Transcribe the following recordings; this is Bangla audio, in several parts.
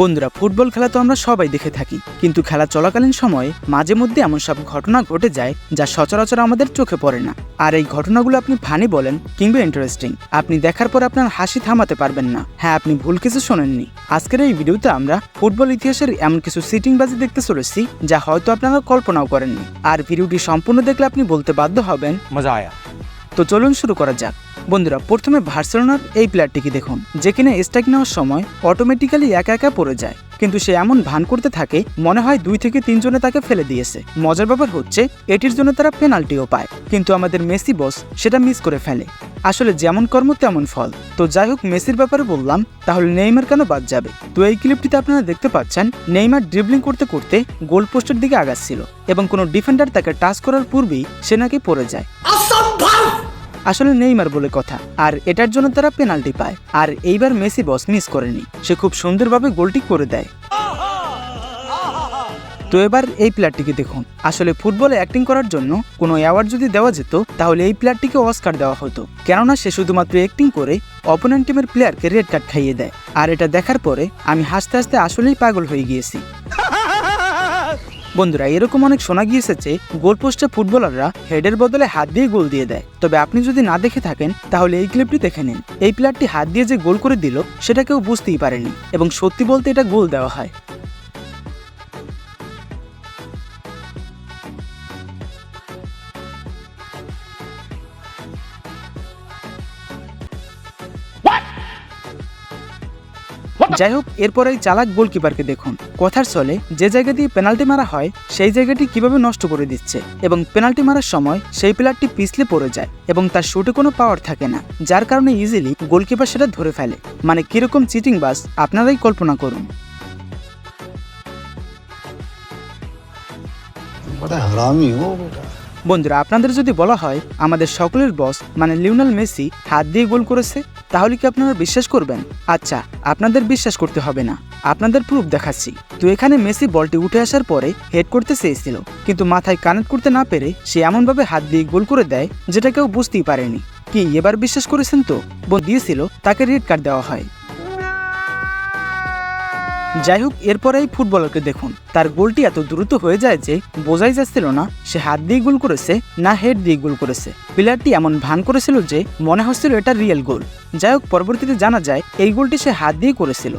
বন্ধুরা ফুটবল খেলা তো আমরা সবাই দেখে থাকি কিন্তু খেলা চলাকালীন সময়ে মাঝে মধ্যে এমন সব ঘটনা ঘটে যায় যা সচরাচর আমাদের চোখে পড়ে না। আর এই ঘটনাগুলো আপনি ফানি বলেন কিংবা ইন্টারেস্টিং আপনি দেখার পর আপনার হাসি থামাতে পারবেন না। হ্যাঁ আপনি ভুল কিছু শোনেননি। আজকের এই ভিডিওতে আমরা ফুটবল ইতিহাসের এমন কিছু সিটিংবাজি দেখতে চলেছি যা হয়তো আপনারা কল্পনাও করেননি। আর ভিডিওটি সম্পূর্ণ দেখলে আপনি বলতে বাধ্য হবেন মজা আয়া। তো চলুন শুরু করা যাক। বন্ধুরা, প্রথমে ভার্সেলোনার এই প্লেয়ারটিকে দেখুন, যে কিনা স্ট্রাইক নেওয়ার সময় অটোমেটিক্যালি একা একা পড়ে যায়। কিন্তু সে এমন ভান করতে থাকে, মনে হয় দুই থেকে তিনজনে তাকে ফেলে দিয়েছে। মজার ব্যাপার হচ্ছে, এটির জন্য তারা পেনাল্টিও পায়, কিন্তু আমাদের মেসি বস সেটা মিস করে ফেলে। আসলে যেমন কর্ম, তেমন ফল। তো যাই হোক, মেসির ব্যাপারে বললাম, তাহলে নেইমার কেন বাদ যাবে? তো এই ক্লিপটিতে আপনারা দেখতে পাচ্ছেন, নেইমার ড্রিবলিং করতে করতে গোল পোস্টের দিকে আগাচ্ছিল, এবং কোনো ডিফেন্ডার তাকে টাচ করার পূর্বেই সে নাকি পড়ে যায়। আসলে নেইমার বলে কথা। আর এটার জন্য তারা পেনাল্টি পায়। আর এইবার মেসি বস মিস করেনি। সে খুব সুন্দরভাবে গোলটি করে দেয়। তো এবার এই প্লেয়ারটিকে দেখুন। আসলে ফুটবলে অ্যাক্টিং করার জন্য কোনো অ্যাওয়ার্ড যদি দেওয়া যেত, তাহলে এই প্লেয়ারটিকে অস্কার দেওয়া হতো। কেননা সে শুধুমাত্র অ্যাক্টিং করে অপোনেন্ট টিমের প্লেয়ারকে রেড কার্ড খাইয়ে দেয়। আর এটা দেখার পরে আমি হাসতে হাসতে আসলেই পাগল হয়ে গিয়েছি। বন্ধুরা, এরকম অনেক শোনা গিয়েছে যে গোল পোস্টে ফুটবলাররা হেডের বদলে হাত দিয়ে গোল দিয়ে দেয়। তবে আপনি যদি না দেখে থাকেন, তাহলে এই ক্লিপটি দেখে নিন। এই প্লেয়ারটি হাত দিয়ে যে গোল করে দিল, সেটা কেউ বুঝতেই পারেনি। এবং সত্যি বলতে এটা গোল দেওয়া হয়। যাই হোক এরপর এই চালাক গোলকিপারকে দেখুন কথার চলে যে জায়গা দিয়ে পেনাল্টি মারা হয় সেই জায়গাটি কিভাবে নষ্ট করে দিচ্ছে এবং পেনাল্টি মারার সময় সেই প্লেয়ারটি পিছলে পড়ে যায় এবং তার শুটে কোনো পাওয়ার থাকে না যার কারণে ইজিলি গোলকিপার সেটা ধরে ফেলে মানে কিরকম চিটিং বাস আপনারাই কল্পনা করুন बड़ा हरामी हो बेटा বন্ধুরা, আপনাদের যদি বলা হয় আমাদের সকলের বস মানে লিওনাল মেসি, হাত দিয়ে গোল করেছে, তাহলে কি আপনারা বিশ্বাস করবেন? আচ্ছা আপনাদের বিশ্বাস করতে হবে না। আপনাদের প্রুফ দেখাচ্ছি। তো এখানে মেসি বলটি উঠে আসার পরে হেড করতে চেয়েছিল, কিন্তু মাথায় কানেক্ট করতে না পেরে সে এমনভাবে হাত দিয়ে গোল করে দেয়, যেটা কেউ বুঝতেই পারেনি। কি, এবার বিশ্বাস করেছেন তো? দিয়েছিল, তাকে রেড কার্ড দেওয়া হয়। যাই হোক এরপরে এই ফুটবলারকে দেখুন। তার গোলটি এত দ্রুত হয়ে যায় যে বোঝাই যাচ্ছিল না সে হাত দিয়ে গোল করেছে না হেড দিয়ে গোল করেছে। প্লেয়ারটি এমন ভান করেছিল যে মনে হচ্ছিল এটা রিয়েল গোল। যাই হোক, পরবর্তীতে জানা যায় এই গোলটি সে হাত দিয়ে করেছিল।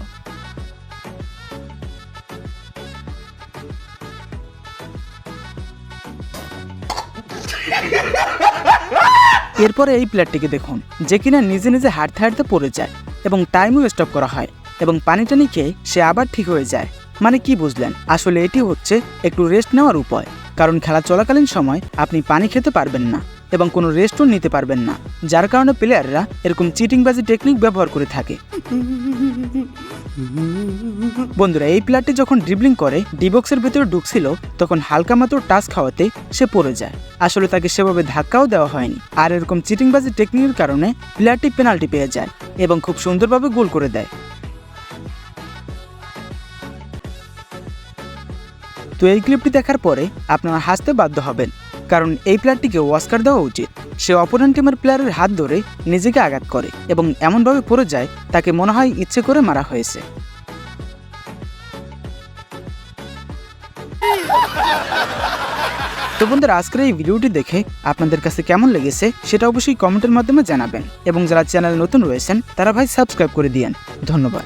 এরপরে এই প্লেয়ারটিকে দেখুন, যে কিনা নিজে নিজে হাঁটতে হাঁটতে পড়ে যায় এবং টাইমও স্টপ করা হয়। এবং পানি টানি খেয়ে সে আবার ঠিক হয়ে যায়। মানে কি বুঝলেন? আসলে এটি হচ্ছে একটু রেস্ট নেওয়ার উপায়। কারণ খেলা চলাকালীন সময় আপনি পানি খেতে পারবেন না এবং কোনো রেস্টও নিতে পারবেন না। যার কারণে প্লেয়াররা এরকম চিটিংবাজি টেকনিক ব্যবহার করে থাকে। বন্ধুরা, এই প্লেয়ারটি যখন ড্রিবলিং করে ডিবক্সের ভেতরে ঢুকছিল, তখন হালকা মাত্র টাচ খাওয়াতে সে পড়ে যায়। আসলে তাকে সেভাবে ধাক্কাও দেওয়া হয়নি। আর এরকম চিটিংবাজি টেকনিকের কারণে প্লেয়ারটি পেনাল্টি পেয়ে যায় এবং খুব সুন্দরভাবে গোল করে দেয়। তো এই ক্লিপটি দেখার পরে আপনারা হাসতে বাধ্য হবেন, কারণ এই প্লেয়ারটিকে অস্কার দেওয়া উচিত। সে অপোনেন্ট টিমের প্লেয়ারের হাত ধরে নিজেকে আঘাত করে এবং এমনভাবে পড়ে যায়, তাকে মনে হয় ইচ্ছে করে মারা হয়েছে। তো বন্ধুরা, আজকের এই ভিডিওটি দেখে আপনাদের কাছে কেমন লেগেছে সেটা অবশ্যই কমেন্টের মাধ্যমে জানাবেন এবং যারা চ্যানেল নতুন রয়েছেন, তারা ভাই সাবস্ক্রাইব করে দিয়েন। ধন্যবাদ।